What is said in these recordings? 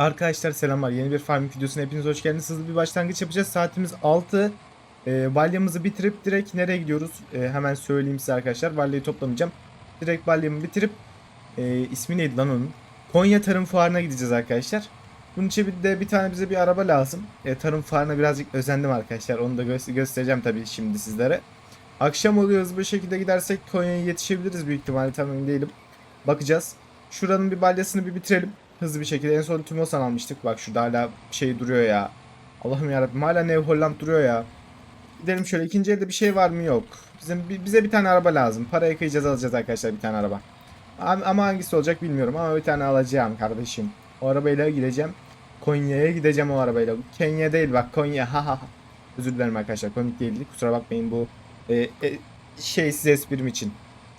Arkadaşlar selamlar. Yeni bir farming videosuna hepiniz hoş geldiniz. Hızlı bir başlangıç yapacağız. Saatimiz 6. Ee, balyamızı bitirip direkt nereye gidiyoruz? Ee, hemen söyleyeyim size arkadaşlar. Balyayı toplamayacağım. Direkt balyamı bitirip e, ismi neydi lan onun? Konya Tarım Fuarı'na gideceğiz arkadaşlar. Bunun için de bir tane bize bir araba lazım. E, tarım fuarına birazcık özendim arkadaşlar. Onu da gö- göstereceğim tabii şimdi sizlere. Akşam oluyor hızlı bir şekilde gidersek Konya'ya yetişebiliriz büyük ihtimalle tam değilim. Bakacağız. Şuranın bir balyasını bir bitirelim. Hızlı bir şekilde. En son Timosan almıştık. Bak şurada hala şey duruyor ya. Allah'ım yarabbim hala New Holland duruyor ya. Gidelim şöyle ikinci elde bir şey var mı yok. Bizim bi- bize bir tane araba lazım. Parayı kıyacağız alacağız arkadaşlar bir tane araba. Ama hangisi olacak bilmiyorum ama bir tane alacağım kardeşim. O arabayla gideceğim. Konya'ya gideceğim o arabayla. Kenya değil bak Konya. Ha ha. Özür dilerim arkadaşlar komik değildi. Kusura bakmayın bu e, e, şeysiz esprim için.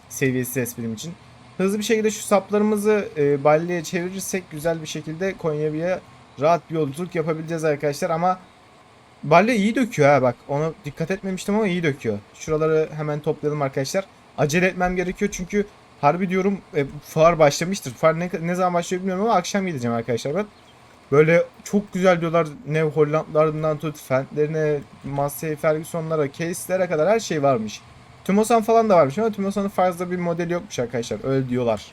Seviyesiz esprim için. Hızlı bir şekilde şu saplarımızı e, balyaya çevirirsek güzel bir şekilde Konya'ya rahat bir yolculuk yapabileceğiz arkadaşlar ama balya iyi döküyor ha bak ona dikkat etmemiştim ama iyi döküyor. Şuraları hemen toplayalım arkadaşlar. Acele etmem gerekiyor çünkü harbi diyorum e, fuar başlamıştır. Fuar ne, ne zaman başlıyor bilmiyorum ama akşam gideceğim arkadaşlar ben. Böyle çok güzel diyorlar New Holland'larından tut Fendt'lerine, Massey Ferguson'lara, Case'lere kadar her şey varmış. Tümosan falan da varmış ama Tümosan'ın fazla bir modeli yokmuş arkadaşlar. Öyle diyorlar.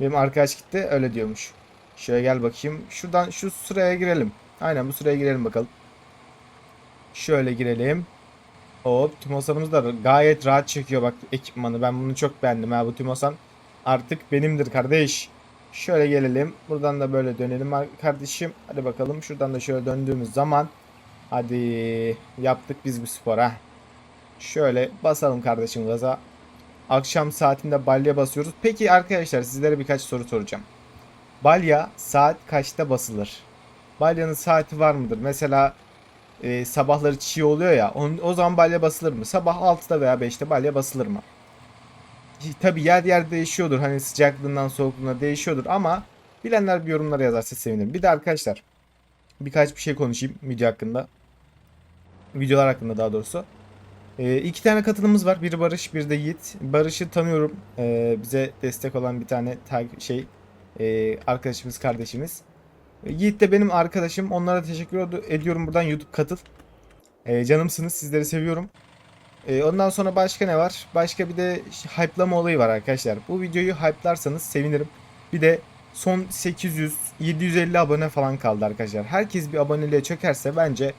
Benim arkadaş gitti öyle diyormuş. Şöyle gel bakayım. Şuradan şu sıraya girelim. Aynen bu sıraya girelim bakalım. Şöyle girelim. Hop Tümosan'ımız da gayet rahat çekiyor bak ekipmanı. Ben bunu çok beğendim ha bu Tümosan. Artık benimdir kardeş. Şöyle gelelim. Buradan da böyle dönelim kardeşim. Hadi bakalım. Şuradan da şöyle döndüğümüz zaman. Hadi yaptık biz bu spor ha. Şöyle basalım kardeşim gaza. Akşam saatinde balya basıyoruz. Peki arkadaşlar sizlere birkaç soru soracağım. Balya saat kaçta basılır? Balyanın saati var mıdır? Mesela e, sabahları çiğ oluyor ya. On, o zaman balya basılır mı? Sabah 6'da veya 5'te balya basılır mı? Tabi yer yer değişiyordur. Hani sıcaklığından soğukluğuna değişiyordur ama bilenler bir yorumlara yazarsa sevinirim. Bir de arkadaşlar birkaç bir şey konuşayım video hakkında. Videolar hakkında daha doğrusu. Ee, iki tane katılımımız var. Biri Barış, bir de Yiğit. Barış'ı tanıyorum. Ee, bize destek olan bir tane ta- şey e, arkadaşımız, kardeşimiz. Ee, Yiğit de benim arkadaşım. Onlara teşekkür ed- ediyorum buradan YouTube katıl. Ee, canımsınız. Sizleri seviyorum. Ee, ondan sonra başka ne var? Başka bir de hype'lama olayı var arkadaşlar. Bu videoyu hype'larsanız sevinirim. Bir de son 800 750 abone falan kaldı arkadaşlar. Herkes bir aboneliğe çökerse bence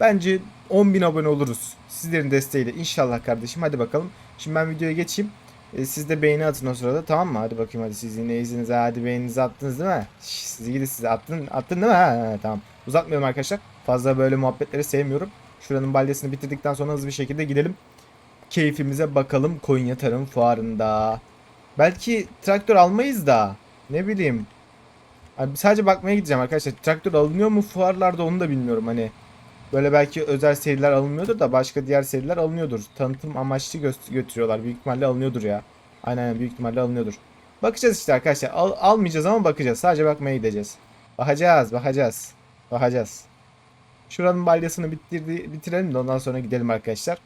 bence 10.000 abone oluruz. Sizlerin desteğiyle inşallah kardeşim. Hadi bakalım. Şimdi ben videoya geçeyim. Ee, siz de beğeni atın o sırada tamam mı? Hadi bakayım hadi siz yine izinize hadi beğeninizi attınız değil mi? Şş, sizi gidi size attın, attın değil mi? Ha, ha, tamam. Uzatmıyorum arkadaşlar. Fazla böyle muhabbetleri sevmiyorum. Şuranın balyasını bitirdikten sonra hızlı bir şekilde gidelim. Keyfimize bakalım Konya Tarım Fuarı'nda. Belki traktör almayız da. Ne bileyim. Abi sadece bakmaya gideceğim arkadaşlar. Traktör alınıyor mu fuarlarda onu da bilmiyorum hani. Böyle belki özel seriler alınmıyordur da başka diğer seriler alınıyordur. Tanıtım amaçlı gö- götürüyorlar. Büyük ihtimalle alınıyordur ya. Aynen aynen büyük ihtimalle alınıyordur. Bakacağız işte arkadaşlar. Al- almayacağız ama bakacağız. Sadece bakmaya gideceğiz. Bakacağız, bakacağız. Bakacağız. Şuranın balyasını bitirdi, bitirelim de ondan sonra gidelim arkadaşlar.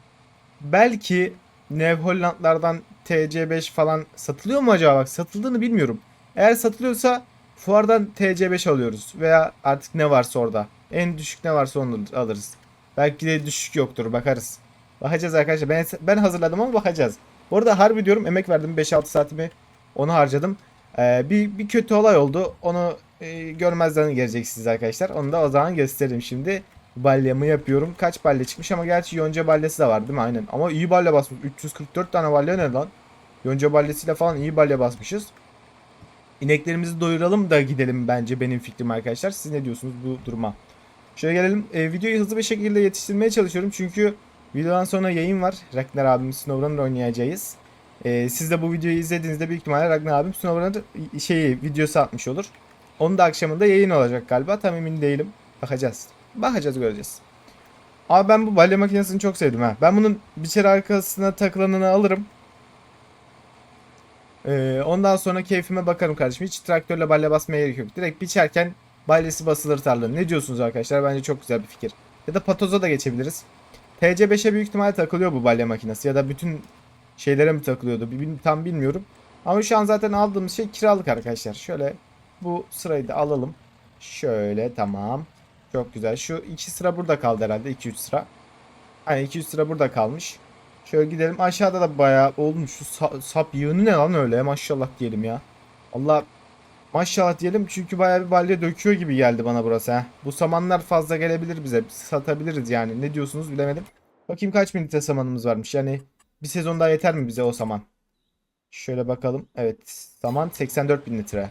Belki New Holland'lardan TC5 falan satılıyor mu acaba? Bak satıldığını bilmiyorum. Eğer satılıyorsa fuardan TC5 alıyoruz. Veya artık ne varsa orada. En düşük ne varsa onu alırız. Belki de düşük yoktur bakarız. Bakacağız arkadaşlar. Ben, ben hazırladım ama bakacağız. Bu arada harbi diyorum emek verdim. 5-6 saatimi onu harcadım. Ee, bir, bir kötü olay oldu. Onu e, görmezden geleceksiniz arkadaşlar. Onu da o zaman gösteririm şimdi. Balyamı yapıyorum. Kaç balya çıkmış ama gerçi yonca balyası da var değil mi? Aynen. Ama iyi balya basmış. 344 tane balya ne lan? Yonca balyasıyla falan iyi balya basmışız. İneklerimizi doyuralım da gidelim bence benim fikrim arkadaşlar. Siz ne diyorsunuz bu duruma? Şöyle gelelim. E, videoyu hızlı bir şekilde yetiştirmeye çalışıyorum. Çünkü videodan sonra yayın var. Ragnar abimiz Snowrunner oynayacağız. E, siz de bu videoyu izlediğinizde büyük ihtimalle Ragnar abim Snowrunner şeyi videosu atmış olur. Onun da akşamında yayın olacak galiba. Tam emin değilim. Bakacağız. Bakacağız göreceğiz. Abi ben bu balya makinesini çok sevdim ha. Ben bunun biçer arkasına takılanını alırım. Ee, ondan sonra keyfime bakarım kardeşim. Hiç traktörle balya basmaya gerek yok. Direkt biçerken balyası basılır tarlanın. Ne diyorsunuz arkadaşlar? Bence çok güzel bir fikir. Ya da patoza da geçebiliriz. TC5'e büyük ihtimalle takılıyor bu balya makinesi. Ya da bütün şeylere mi takılıyordu? Tam bilmiyorum. Ama şu an zaten aldığımız şey kiralık arkadaşlar. Şöyle bu sırayı da alalım. Şöyle tamam. Çok güzel. Şu iki sıra burada kaldı herhalde. 2-3 sıra. Hani 2-3 sıra burada kalmış. Şöyle gidelim. Aşağıda da bayağı olmuş. Şu sa- sap yığını ne lan öyle? Maşallah diyelim ya. Allah maşallah diyelim çünkü bayağı bir balya döküyor gibi geldi bana burası. Heh. Bu samanlar fazla gelebilir bize. Satabiliriz yani. Ne diyorsunuz bilemedim. Bakayım kaç bin litre samanımız varmış. Yani bir sezon daha yeter mi bize o saman? Şöyle bakalım. Evet. Saman 84 bin litre.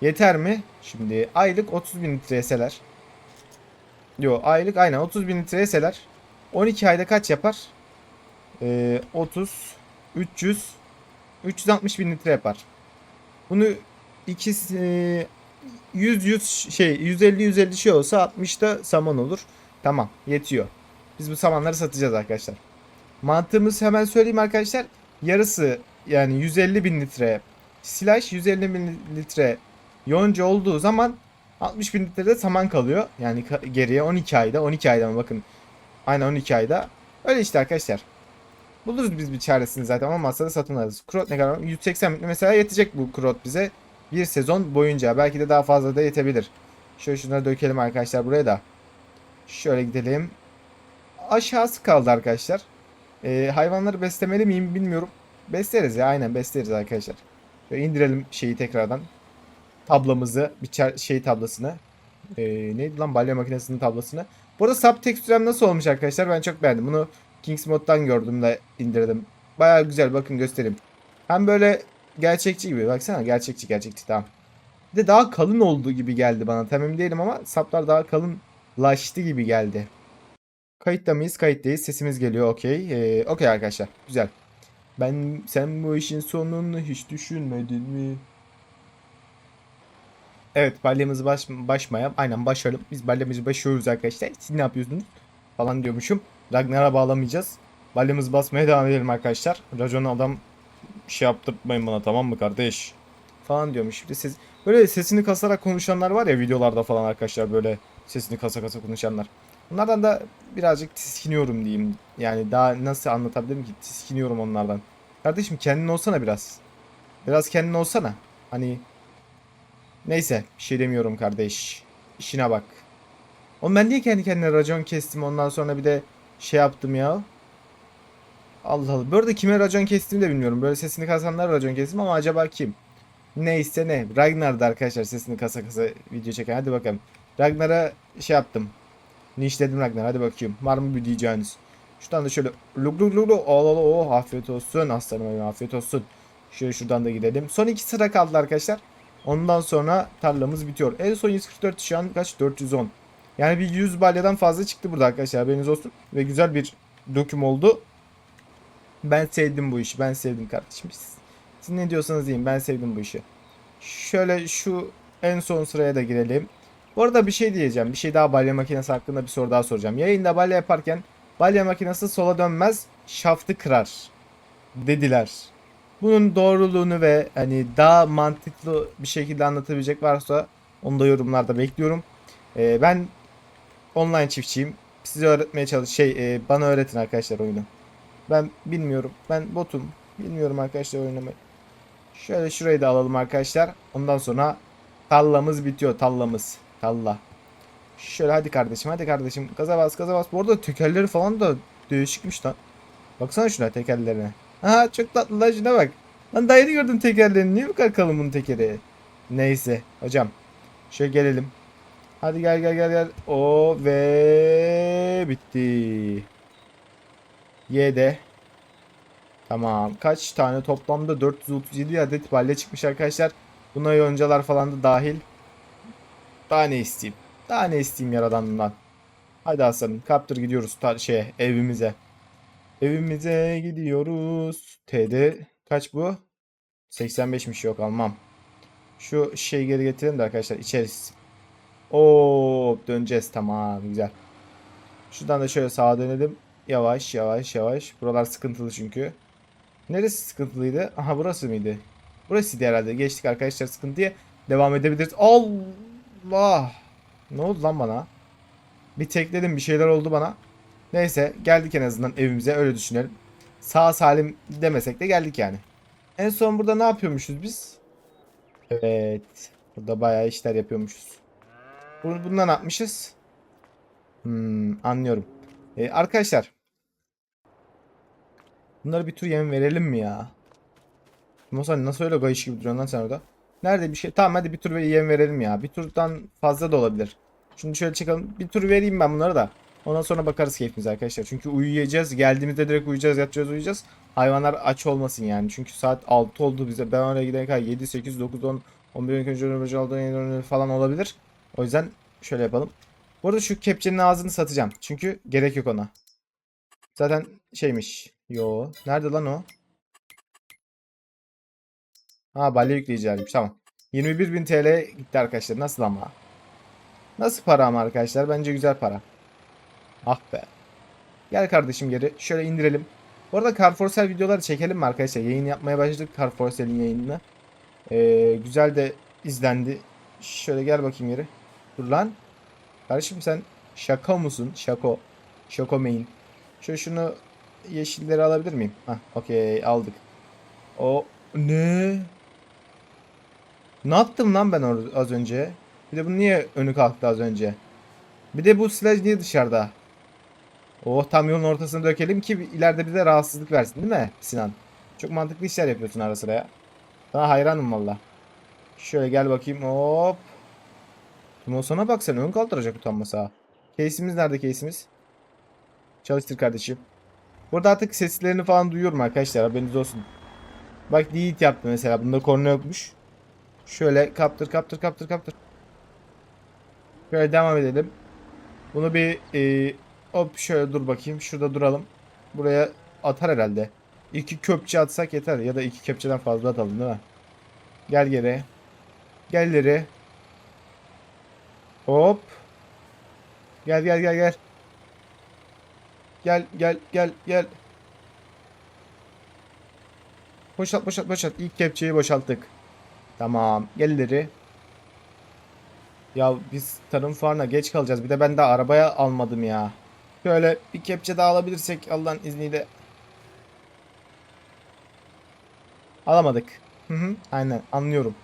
Yeter mi? Şimdi aylık 30 bin litre yeseler. Yo aylık aynen 30 bin litre yeseler. 12 ayda kaç yapar? Ee, 30, 300, 360 bin litre yapar. Bunu ikisi e, 100 100 şey 150 150 şey olsa 60 da saman olur. Tamam yetiyor. Biz bu samanları satacağız arkadaşlar. Mantığımız hemen söyleyeyim arkadaşlar. Yarısı yani 150 bin litre silaj 150 bin litre yonca olduğu zaman 60 bin litre de saman kalıyor. Yani geriye 12 ayda 12 ayda mı bakın. Aynen 12 ayda. Öyle işte arkadaşlar. Buluruz biz bir çaresini zaten olmazsa da satın alırız. Krot ne kadar? 180 bin mesela yetecek bu krot bize. Bir sezon boyunca. Belki de daha fazla da yetebilir. Şöyle şunları dökelim arkadaşlar buraya da. Şöyle gidelim. Aşağısı kaldı arkadaşlar. Ee, hayvanları beslemeli miyim bilmiyorum. Besleriz ya aynen besleriz arkadaşlar. Şöyle indirelim şeyi tekrardan. Tablamızı, bir şey tablasını. Ee, neydi lan balya makinesinin tablasını. Bu arada sub tekstürem nasıl olmuş arkadaşlar ben çok beğendim. Bunu Kings moddan gördüm de indirdim. Baya güzel bakın göstereyim. Hem böyle gerçekçi gibi baksana gerçekçi gerçekçi tamam. Bir de daha kalın olduğu gibi geldi bana. Tam emin değilim ama saplar daha kalınlaştı gibi geldi. Kayıtta mıyız? Kayıttayız. Sesimiz geliyor. Okey. Ee, Okey arkadaşlar. Güzel. Ben sen bu işin sonunu hiç düşünmedin mi? Evet balyamızı baş, başmaya aynen başarıp biz balyamızı başlıyoruz arkadaşlar. Siz ne yapıyorsunuz? Falan diyormuşum. Ragnar'a bağlamayacağız. Balyamızı basmaya devam edelim arkadaşlar. Racon adam şey yaptırtmayın bana tamam mı kardeş? Falan diyormuş. Şimdi siz böyle sesini kasarak konuşanlar var ya videolarda falan arkadaşlar böyle sesini kasa kasa konuşanlar. Bunlardan da birazcık tiskiniyorum diyeyim. Yani daha nasıl anlatabilirim ki? Tiskiniyorum onlardan. Kardeşim kendin olsana biraz. Biraz kendin olsana. Hani neyse bir şey demiyorum kardeş. İşine bak. Oğlum ben niye kendi kendine racon kestim ondan sonra bir de şey yaptım ya. Allah Allah. Bu arada kime racon kestiğimi de bilmiyorum. Böyle sesini kasanlar racon kestim ama acaba kim? Neyse ne. Ragnar'da arkadaşlar sesini kasa kasa video çeken. Hadi bakalım. Ragnar'a şey yaptım. Nişledim Ragnar. Hadi bakayım. Var mı bir diyeceğiniz? Şuradan da şöyle luk luk luk luk. Oh, oh, oh. Afiyet olsun. Aslanım benim afiyet olsun. Şöyle şuradan da gidelim. Son iki sıra kaldı arkadaşlar. Ondan sonra tarlamız bitiyor. En son 144 şu an kaç? 410. Yani bir 100 balyadan fazla çıktı burada arkadaşlar haberiniz olsun. Ve güzel bir döküm oldu. Ben sevdim bu işi. Ben sevdim kardeşim. Siz, ne diyorsanız deyin. Ben sevdim bu işi. Şöyle şu en son sıraya da girelim. Bu arada bir şey diyeceğim. Bir şey daha balya makinesi hakkında bir soru daha soracağım. Yayında balya yaparken balya makinesi sola dönmez, şaftı kırar dediler. Bunun doğruluğunu ve hani daha mantıklı bir şekilde anlatabilecek varsa onu da yorumlarda bekliyorum. Ee, ben online çiftçiyim. Size öğretmeye çalış şey e, bana öğretin arkadaşlar oyunu. Ben bilmiyorum. Ben botum. Bilmiyorum arkadaşlar oynamayı. Şöyle şurayı da alalım arkadaşlar. Ondan sonra tallamız bitiyor. Tallamız. Talla. Şöyle hadi kardeşim hadi kardeşim. Gaza bas gaza bas. Bu arada tekerleri falan da değişikmiş lan. Baksana şuna tekerlerine. Aha çok tatlı lan şuna bak. Lan daha yeni gördüm tekerlerini. Niye bu kadar kalın bunun tekeri? Neyse hocam. Şöyle gelelim. Hadi gel gel gel gel. O ve bitti. Y de. Tamam. Kaç tane toplamda 437 adet balya çıkmış arkadaşlar. Buna yoncalar falan da dahil. Daha ne isteyeyim? Daha ne isteyeyim yaradanından? Hadi aslanım kaptır gidiyoruz tar şeye evimize. Evimize gidiyoruz. TD kaç bu? 85'miş yok almam. Şu şeyi geri getirelim de arkadaşlar içeriz. Oo döneceğiz tamam güzel. Şuradan da şöyle sağa dönelim. Yavaş yavaş yavaş. Buralar sıkıntılı çünkü. Neresi sıkıntılıydı? Aha burası mıydı? Burasıydı herhalde. Geçtik arkadaşlar sıkıntıya. Devam edebiliriz. Allah! Ne oldu lan bana? Bir tekledim bir şeyler oldu bana. Neyse geldik en azından evimize öyle düşünelim. Sağ salim demesek de geldik yani. En son burada ne yapıyormuşuz biz? Evet. Burada bayağı işler yapıyormuşuz. Bunu, bundan atmışız. Hmm, anlıyorum. Ee, arkadaşlar. Bunlara bir tur yem verelim mi ya? Mosan nasıl öyle gayış gibi duruyorsun lan sen orada? Nerede bir şey? Tamam hadi bir tur yem verelim ya. Bir turdan fazla da olabilir. Şimdi şöyle çıkalım. Bir tur vereyim ben bunları da. Ondan sonra bakarız keyfimize arkadaşlar. Çünkü uyuyacağız. Geldiğimizde direkt uyuyacağız, yatacağız, uyuyacağız. Hayvanlar aç olmasın yani. Çünkü saat 6 oldu bize. Ben oraya gidene kadar 7, 8, 9, 10, 11, 12, 13, 14, 15, 16 falan olabilir. O yüzden şöyle yapalım. Bu arada şu kepçenin ağzını satacağım. Çünkü gerek yok ona. Zaten şeymiş. Yo. Nerede lan o? Ha balya yükleyicilermiş. Tamam. 21.000 TL gitti arkadaşlar. Nasıl ama? Nasıl para ama arkadaşlar? Bence güzel para. Ah be. Gel kardeşim geri. Şöyle indirelim. Bu arada Carforsel videoları çekelim mi arkadaşlar? Yayın yapmaya başladık Carforsel'in yayınını. Ee, güzel de izlendi. Şöyle gel bakayım geri. Dur lan. Kardeşim sen şaka mısın? Şako. Şako main. Şöyle şunu yeşilleri alabilir miyim? Hah okey aldık. O ne? Ne yaptım lan ben az önce? Bir de bu niye önü kalktı az önce? Bir de bu silaj niye dışarıda? Oh tam yolun ortasına dökelim ki ileride bize rahatsızlık versin değil mi Sinan? Çok mantıklı işler yapıyorsun ara sıra ya. Sana hayranım valla. Şöyle gel bakayım hop. Timoson'a bak sen ön kaldıracak utanmasa. ha. Case'imiz nerede case'imiz? Çalıştır kardeşim. Burada artık seslerini falan duyuyorum arkadaşlar haberiniz olsun. Bak delete yaptı mesela bunda korna yokmuş. Şöyle kaptır kaptır kaptır kaptır. Şöyle devam edelim. Bunu bir e, hop şöyle dur bakayım. Şurada duralım. Buraya atar herhalde. İki köpçe atsak yeter. Ya da iki kepçeden fazla atalım değil mi? Gel geri. Gel ileri. Hop. Gel gel gel gel. Gel gel gel gel. Boşalt boşalt boşalt. İlk kepçeyi boşalttık. Tamam. Gel ileri. Ya biz tarım fuarına geç kalacağız. Bir de ben de arabaya almadım ya. Şöyle bir kepçe daha alabilirsek Allah'ın izniyle. Alamadık. Hı hı. Aynen anlıyorum.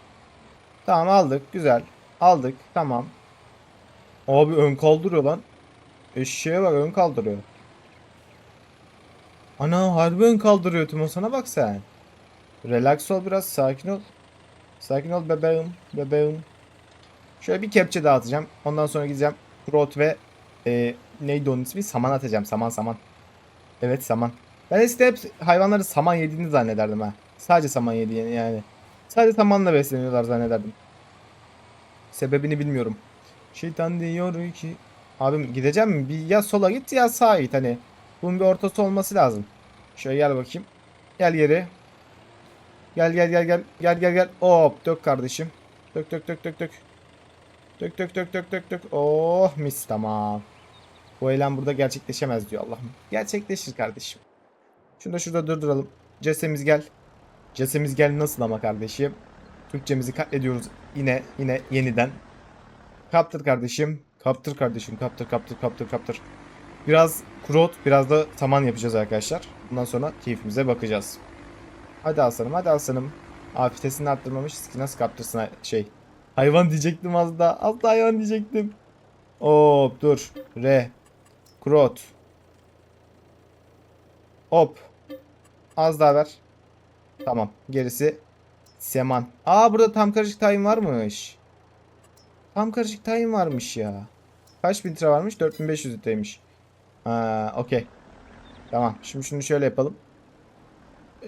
Tamam aldık. Güzel. Aldık. Tamam. Abi ön kaldırıyor lan. Eşeğe bak ön kaldırıyor. Ana harbi ön kaldırıyor Timoson'a bak sen. Relax ol biraz sakin ol. Sakin ol bebeğim. Bebeğim. Şöyle bir kepçe dağıtacağım. Ondan sonra gideceğim. Prot ve e, neydi onun ismi? Saman atacağım. Saman saman. Evet saman. Ben eskiden hep hayvanları saman yediğini zannederdim ha. Sadece saman yediğini yani. Sadece samanla besleniyorlar zannederdim. Sebebini bilmiyorum. Şeytan diyor ki Abim gideceğim mi? Bir ya sola git ya sağa git hani. Bunun bir ortası olması lazım. Şöyle gel bakayım. Gel geri. Gel gel gel gel. Gel gel gel. Hop dök kardeşim. Dök dök dök dök dök. Dök dök dök dök dök dök. Oh mis tamam. Bu eylem burada gerçekleşemez diyor Allah'ım. Gerçekleşir kardeşim. Şunu da şurada durduralım. Cesemiz gel. Cesemiz gel nasıl ama kardeşim? Türkçemizi katlediyoruz yine yine yeniden. Kaptır kardeşim. Kaptır kardeşim. Kaptır kaptır kaptır kaptır. Biraz krot biraz da saman yapacağız arkadaşlar. Bundan sonra keyfimize bakacağız. Hadi aslanım hadi aslanım. Aa fitesini arttırmamışız ki nasıl kaptırsın şey. Hayvan diyecektim az da. Az da hayvan diyecektim. Hop dur. Re. Krot. Hop. Az daha ver. Tamam. Gerisi Seman. Aa burada tam karışık tayin varmış. Tam karışık tayin varmış ya. Kaç bin litre varmış? 4500 litreymiş. Ha, okey. Tamam. Şimdi şunu şöyle yapalım.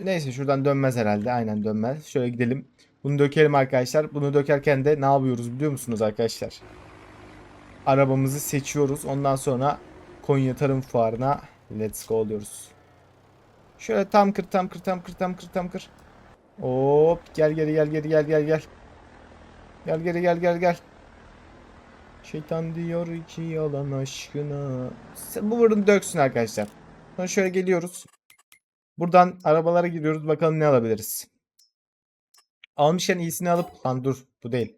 Neyse şuradan dönmez herhalde. Aynen dönmez. Şöyle gidelim. Bunu dökelim arkadaşlar. Bunu dökerken de ne yapıyoruz biliyor musunuz arkadaşlar? Arabamızı seçiyoruz. Ondan sonra Konya Tarım Fuarı'na let's go diyoruz. Şöyle tam kır tam kır tam kır tam kır tam kır. Hop gel geri gel geri gel gel gel. Gel geri gel gel gel. Şeytan diyor ki yalan aşkına. Bu bunu döksün arkadaşlar. Sonra şöyle geliyoruz. Buradan arabalara giriyoruz. Bakalım ne alabiliriz. Almışken iyisini alıp... Lan dur bu değil.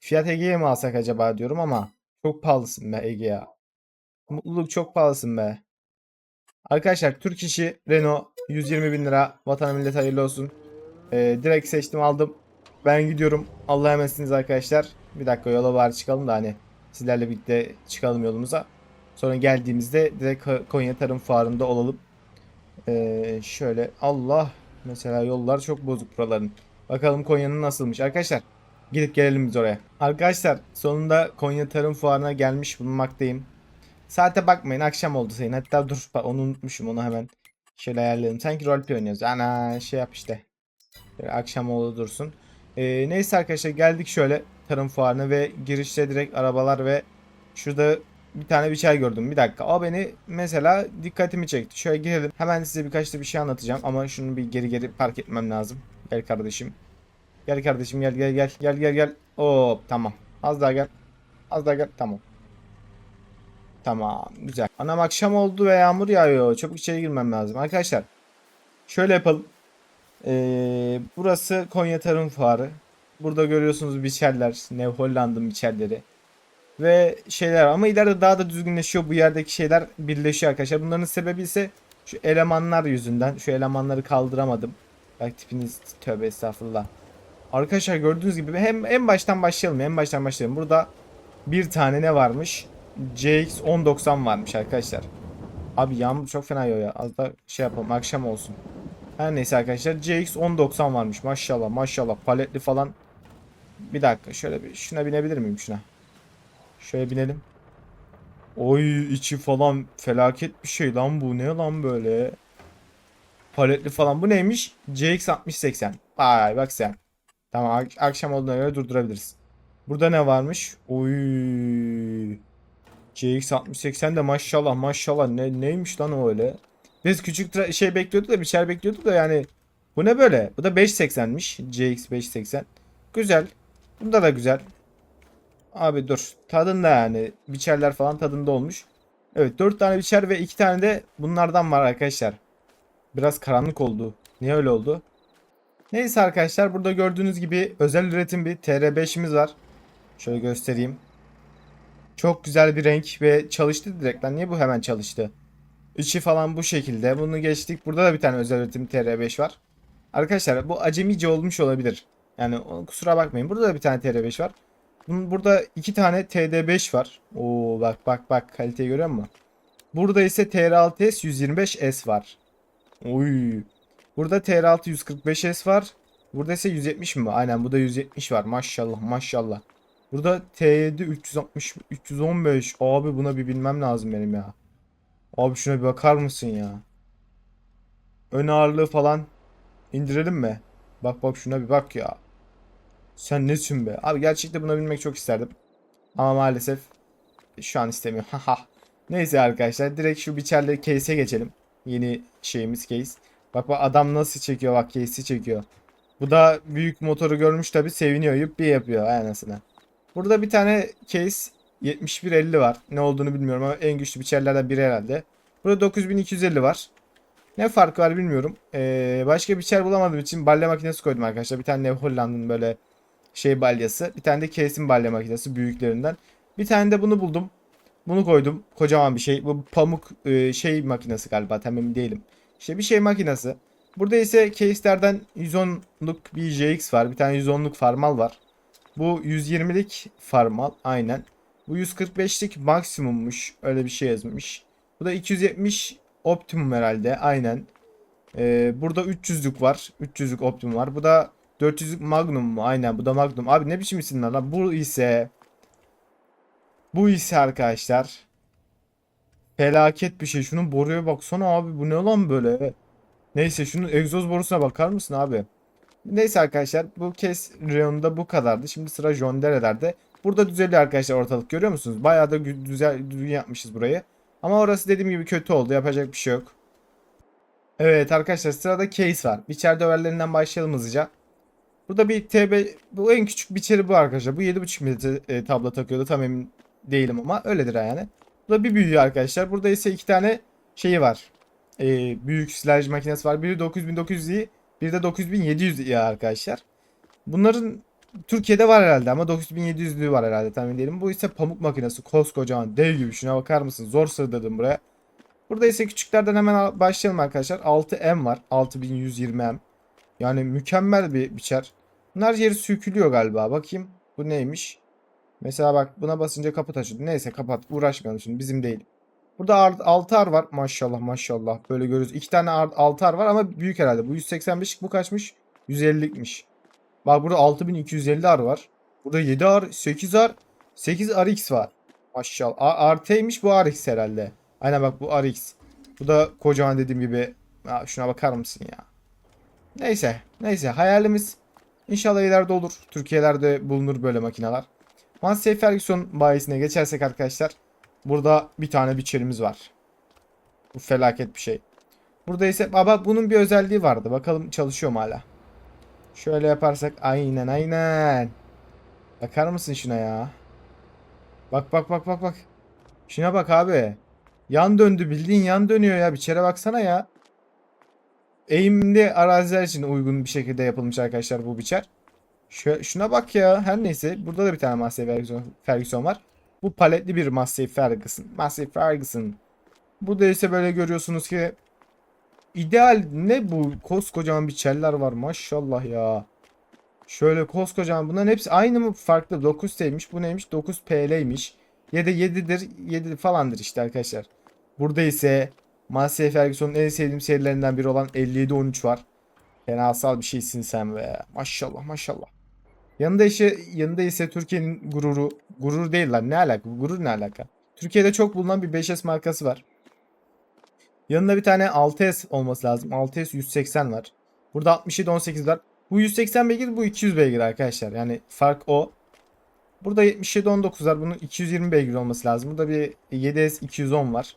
Fiat Ege'ye mi alsak acaba diyorum ama çok pahalısın be Ege ya. Mutluluk çok pahalısın be. Arkadaşlar Türk işi Renault 120 bin lira. Vatana millet hayırlı olsun. Ee, direkt seçtim aldım. Ben gidiyorum. Allah'a emanetsiniz arkadaşlar. Bir dakika yola bari çıkalım da hani Sizlerle birlikte çıkalım yolumuza. Sonra geldiğimizde direkt Ko- Konya Tarım Fuarı'nda olalım. Ee, şöyle Allah mesela yollar çok bozuk buraların. Bakalım Konya'nın nasılmış arkadaşlar. Gidip gelelim biz oraya. Arkadaşlar sonunda Konya Tarım Fuarı'na gelmiş bulunmaktayım. Saate bakmayın akşam oldu sayın. Hatta dur onu unutmuşum onu hemen şöyle ayarlayalım. Sanki roleplay oynuyoruz. Ana şey yap işte. Böyle akşam oldu dursun. Ee, neyse arkadaşlar geldik şöyle tarım fuarına ve girişte direkt arabalar ve şurada bir tane bir çay gördüm. Bir dakika. O beni mesela dikkatimi çekti. Şöyle girelim. Hemen size birkaç da bir şey anlatacağım ama şunu bir geri geri park etmem lazım. Gel kardeşim. Gel kardeşim gel gel gel gel gel gel. Hop tamam. Az daha gel. Az daha gel. Tamam. Tamam güzel. Anam akşam oldu ve yağmur yağıyor. Çabuk içeri girmem lazım. Arkadaşlar şöyle yapalım. Ee, burası Konya Tarım Fuarı. Burada görüyorsunuz biçerler. New Holland'ın biçerleri. Ve şeyler ama ileride daha da düzgünleşiyor. Bu yerdeki şeyler birleşiyor arkadaşlar. Bunların sebebi ise şu elemanlar yüzünden. Şu elemanları kaldıramadım. Bak tipiniz tövbe estağfurullah. Arkadaşlar gördüğünüz gibi hem en baştan başlayalım. En baştan başlayalım. Burada bir tane ne varmış? CX 1090 varmış arkadaşlar. Abi yağmur çok fena yağıyor ya. Az da şey yapalım akşam olsun. Her neyse arkadaşlar CX 1090 varmış maşallah maşallah paletli falan. Bir dakika şöyle bir şuna binebilir miyim şuna? Şöyle binelim. Oy içi falan felaket bir şey lan bu ne lan böyle? Paletli falan bu neymiş? CX 6080. Vay bak sen. Tamam ak- akşam olduğuna göre durdurabiliriz. Burada ne varmış? Oy. CX 6080 de maşallah maşallah ne neymiş lan o öyle? Biz küçük şey bekliyorduk da bir şeyler bekliyorduk da yani bu ne böyle? Bu da 580'miş. CX 580. Güzel. Bunda da güzel. Abi dur. Tadında yani. Biçerler falan tadında olmuş. Evet 4 tane biçer ve 2 tane de bunlardan var arkadaşlar. Biraz karanlık oldu. Niye öyle oldu? Neyse arkadaşlar burada gördüğünüz gibi özel üretim bir TR5'imiz var. Şöyle göstereyim. Çok güzel bir renk ve çalıştı direkt. Lan niye bu hemen çalıştı? İçi falan bu şekilde. Bunu geçtik. Burada da bir tane özel üretim TR5 var. Arkadaşlar bu acemice olmuş olabilir. Yani kusura bakmayın. Burada da bir tane TR5 var. Burada iki tane TD5 var. Oo bak bak bak kaliteyi görüyor musun? Burada ise TR6S 125S var. Oy. Burada TR6 145S var. Burada ise 170 mi? Aynen bu da 170 var. Maşallah maşallah. Burada T7 360 315. Abi buna bir bilmem lazım benim ya. Abi şuna bir bakar mısın ya? Ön ağırlığı falan indirelim mi? Bak bak şuna bir bak ya. Sen nesin be? Abi gerçekten buna binmek çok isterdim. Ama maalesef şu an istemiyorum. Haha. Neyse arkadaşlar direkt şu biçerli case'e geçelim. Yeni şeyimiz case. Bak bak adam nasıl çekiyor bak case'i çekiyor. Bu da büyük motoru görmüş tabi seviniyor yuppi yapıyor anasını. Burada bir tane case 7150 var. Ne olduğunu bilmiyorum ama en güçlü biçerlerden biri herhalde. Burada 9250 var. Ne farkı var bilmiyorum. Ee, başka biçer bulamadığım için balya makinesi koydum arkadaşlar. Bir tane New Holland'ın böyle şey balyası. Bir tane de case'in balya makinesi büyüklerinden. Bir tane de bunu buldum. Bunu koydum. Kocaman bir şey. Bu pamuk e, şey makinesi galiba. Tam değilim. İşte bir şey makinesi. Burada ise case'lerden 110'luk bir JX var. Bir tane 110'luk farmal var. Bu 120'lik farmal aynen. Bu 145'lik maksimummuş. Öyle bir şey yazmış. Bu da 270 optimum herhalde. Aynen. Ee, burada 300'lük var. 300'lük optimum var. Bu da 400'lük magnum mu? Aynen bu da magnum. Abi ne biçim isimler lan? Bu ise bu ise arkadaşlar felaket bir şey. Şunun boruya baksana abi. Bu ne lan böyle? Neyse şunun egzoz borusuna bakar mısın abi? Neyse arkadaşlar bu kez reyonunda bu kadardı. Şimdi sıra John Dere'lerde. Burada düzeliyor arkadaşlar ortalık görüyor musunuz? Bayağı da gü- güzel düzgün yapmışız burayı. Ama orası dediğim gibi kötü oldu. Yapacak bir şey yok. Evet arkadaşlar sırada case var. Biçer döverlerinden başlayalım hızlıca. Burada bir TB bu en küçük biçeri bu arkadaşlar. Bu 7.5 metre e, tabla takıyordu. Tam emin değilim ama öyledir yani. Bu da bir büyüğü arkadaşlar. Burada ise iki tane şeyi var. E, büyük silaj makinesi var. Biri 9900i, biri de 9700i arkadaşlar. Bunların Türkiye'de var herhalde ama 9700'lüğü var herhalde tam emin değilim. Bu ise pamuk makinesi koskocaman dev gibi şuna bakar mısın? Zor sığdırdım buraya. Burada ise küçüklerden hemen al- başlayalım arkadaşlar. 6M var. 6120M. Yani mükemmel bir biçer. Bunlar yeri sökülüyor galiba. Bakayım. Bu neymiş? Mesela bak buna basınca kaput açıldı. Neyse kapat. Uğraşmayalım şimdi. Bizim değil. Burada ar- altı ar var. Maşallah maşallah. Böyle görüyoruz. İki tane ar- altı ar var ama büyük herhalde. Bu 185'lik bu kaçmış? 150'likmiş. Bak burada 6250 ar var. Burada 7 ar, 8 ar, 8 RX var. Maşallah. RT'ymiş bu RX herhalde. Aynen bak bu RX. Bu da kocaman dediğim gibi. Ya şuna bakar mısın ya? Neyse. Neyse. Hayalimiz inşallah ileride olur. Türkiye'lerde bulunur böyle makineler. Massey Ferguson bayisine geçersek arkadaşlar. Burada bir tane biçerimiz var. Bu felaket bir şey. Burada ise baba bunun bir özelliği vardı. Bakalım çalışıyor mu hala? Şöyle yaparsak aynen aynen. Bakar mısın şuna ya? Bak bak bak bak bak. Şuna bak abi. Yan döndü bildiğin yan dönüyor ya. Biçere baksana ya. Eğimli araziler için uygun bir şekilde yapılmış arkadaşlar bu biçer. Şu, şuna bak ya. Her neyse. Burada da bir tane Massey Ferguson, Ferguson var. Bu paletli bir Massey Ferguson. Massey Ferguson. Burada ise böyle görüyorsunuz ki ideal ne bu koskocaman biçerler var maşallah ya. Şöyle koskocaman bunların hepsi aynı mı farklı 9T'ymiş bu neymiş 9PL'ymiş. Ya da 7'dir 7 falandır işte arkadaşlar. Burada ise Massey Ferguson'un en sevdiğim serilerinden biri olan 5713 var. Fenasal bir şeysin sen be. Maşallah maşallah. Yanında ise, yanında ise Türkiye'nin gururu. Gurur değil lan ne alaka? Gurur ne alaka? Türkiye'de çok bulunan bir 5S markası var. Yanında bir tane 6S olması lazım. 6S 180 var. Burada 67 18 var. Bu 180 beygir bu 200 beygir arkadaşlar. Yani fark o. Burada 77 19 var. Bunun 220 beygir olması lazım. Burada bir 7S 210 var.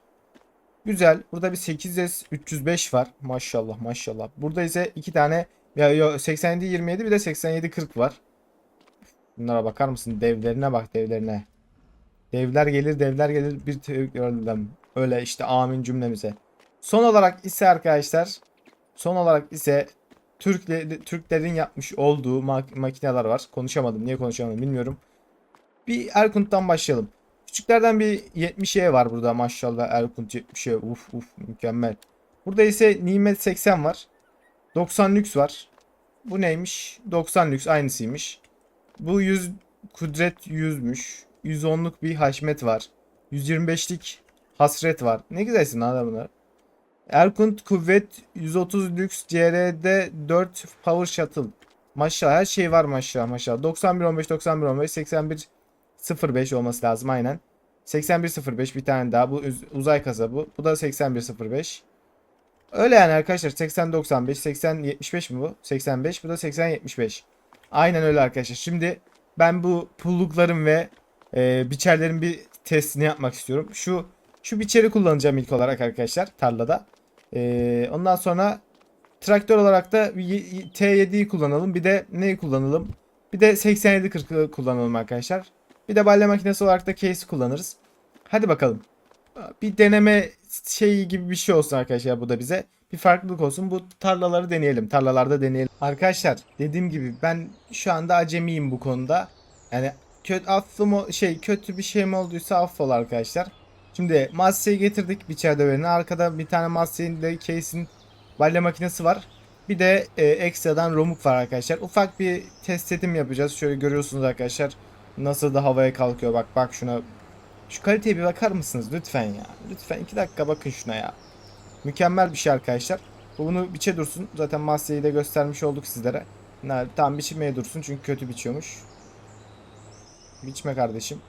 Güzel. Burada bir 8S 305 var. Maşallah maşallah. Burada ise iki tane ya, ya 87 27 bir de 87 40 var. Bunlara bakar mısın? Devlerine bak devlerine. Devler gelir devler gelir bir tekrarladım. Öyle işte amin cümlemize. Son olarak ise arkadaşlar son olarak ise Türkle, Türklerin yapmış olduğu mak- makineler var. Konuşamadım. Niye konuşamadım bilmiyorum. Bir Erkunt'tan başlayalım. Küçüklerden bir 70'e var burada maşallah Erkunt 70'e. Uf uf mükemmel. Burada ise Nimet 80 var. 90 lüks var. Bu neymiş? 90 lüks aynısıymış. Bu 100 kudret 100'müş. 110'luk bir haşmet var. 125'lik hasret var. Ne güzelsin adamlar. Erkunt Kuvvet 130 Lüks CRD 4 Power Shuttle. Maşallah her şey var maşallah maşallah. 91 15 91 15 81 05 olması lazım aynen. 81 05 bir tane daha. Bu uzay kasa bu. Bu da 81 05. Öyle yani arkadaşlar 80 95 80 75 mi bu? 85 bu da 80 75. Aynen öyle arkadaşlar. Şimdi ben bu pullukların ve e, biçerlerin bir testini yapmak istiyorum. Şu şu biçeri kullanacağım ilk olarak arkadaşlar tarlada. E, ondan sonra traktör olarak da bir y- y- T7'yi kullanalım. Bir de neyi kullanalım? Bir de 8740'ı kullanalım arkadaşlar. Bir de balya makinesi olarak da case kullanırız. Hadi bakalım. Bir deneme şeyi gibi bir şey olsun arkadaşlar bu da bize. Bir farklılık olsun. Bu tarlaları deneyelim. Tarlalarda deneyelim. Arkadaşlar dediğim gibi ben şu anda acemiyim bu konuda. Yani kötü affım şey kötü bir şey mi olduysa affola arkadaşlar. Şimdi Massey'i getirdik biçer döverini. Arkada bir tane Massey'in de case'in balya makinesi var. Bir de e, ekstradan romuk var arkadaşlar. Ufak bir test setim yapacağız. Şöyle görüyorsunuz arkadaşlar. Nasıl da havaya kalkıyor. Bak bak şuna. Şu kaliteye bir bakar mısınız lütfen ya. Lütfen iki dakika bakın şuna ya. Mükemmel bir şey arkadaşlar. Bu Bunu biçe dursun. Zaten Massey'i de göstermiş olduk sizlere. Tamam biçmeye dursun çünkü kötü biçiyormuş. Biçme kardeşim.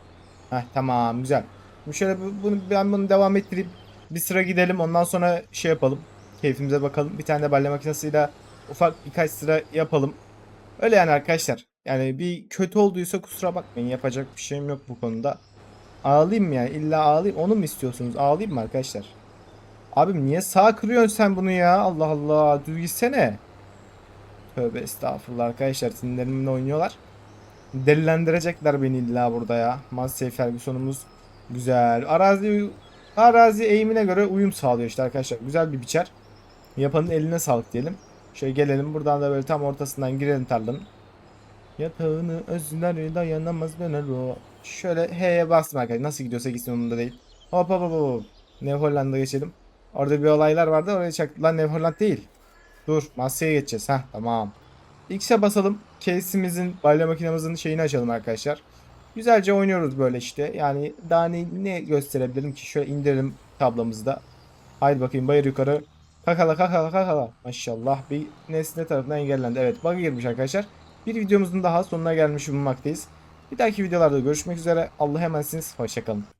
Heh tamam güzel. Şöyle bu- bunu, ben bunu devam ettireyim. Bir sıra gidelim ondan sonra şey yapalım. Keyfimize bakalım. Bir tane de balya makinesiyle ufak birkaç sıra yapalım. Öyle yani arkadaşlar. Yani bir kötü olduysa kusura bakmayın. Yapacak bir şeyim yok bu konuda. Ağlayayım mı yani? İlla ağlayayım. Onu mu istiyorsunuz? Ağlayayım mı arkadaşlar? Abim niye sağ kırıyorsun sen bunu ya? Allah Allah. Düz gitsene. Tövbe estağfurullah arkadaşlar. Sinirlerimle oynuyorlar. Delilendirecekler beni illa burada ya. Massey Ferguson'umuz güzel. Arazi arazi eğimine göre uyum sağlıyor işte arkadaşlar. Güzel bir biçer. Yapanın eline sağlık diyelim. Şöyle gelelim buradan da böyle tam ortasından girelim tarlanın. Yatağını özler dayanamaz döner o. Şöyle H'ye bastım arkadaşlar. Nasıl gidiyorsa gitsin onun da değil. Hop hop hop hop. Neverland'a geçelim. Orada bir olaylar vardı. Oraya çak... Lan Neverland değil. Dur masaya geçeceğiz. Heh tamam. X'e basalım. Case'imizin balya makinamızın şeyini açalım arkadaşlar. Güzelce oynuyoruz böyle işte. Yani daha ne, ne gösterebilirim ki? Şöyle indirelim tablamızı da. Haydi bakayım bayır yukarı. Kakala kakala kakala. Maşallah bir nesne tarafından engellendi. Evet bug girmiş arkadaşlar. Bir videomuzun daha sonuna gelmiş bulunmaktayız. Bir dahaki videolarda görüşmek üzere. Allah'a emanetsiniz. Hoşçakalın.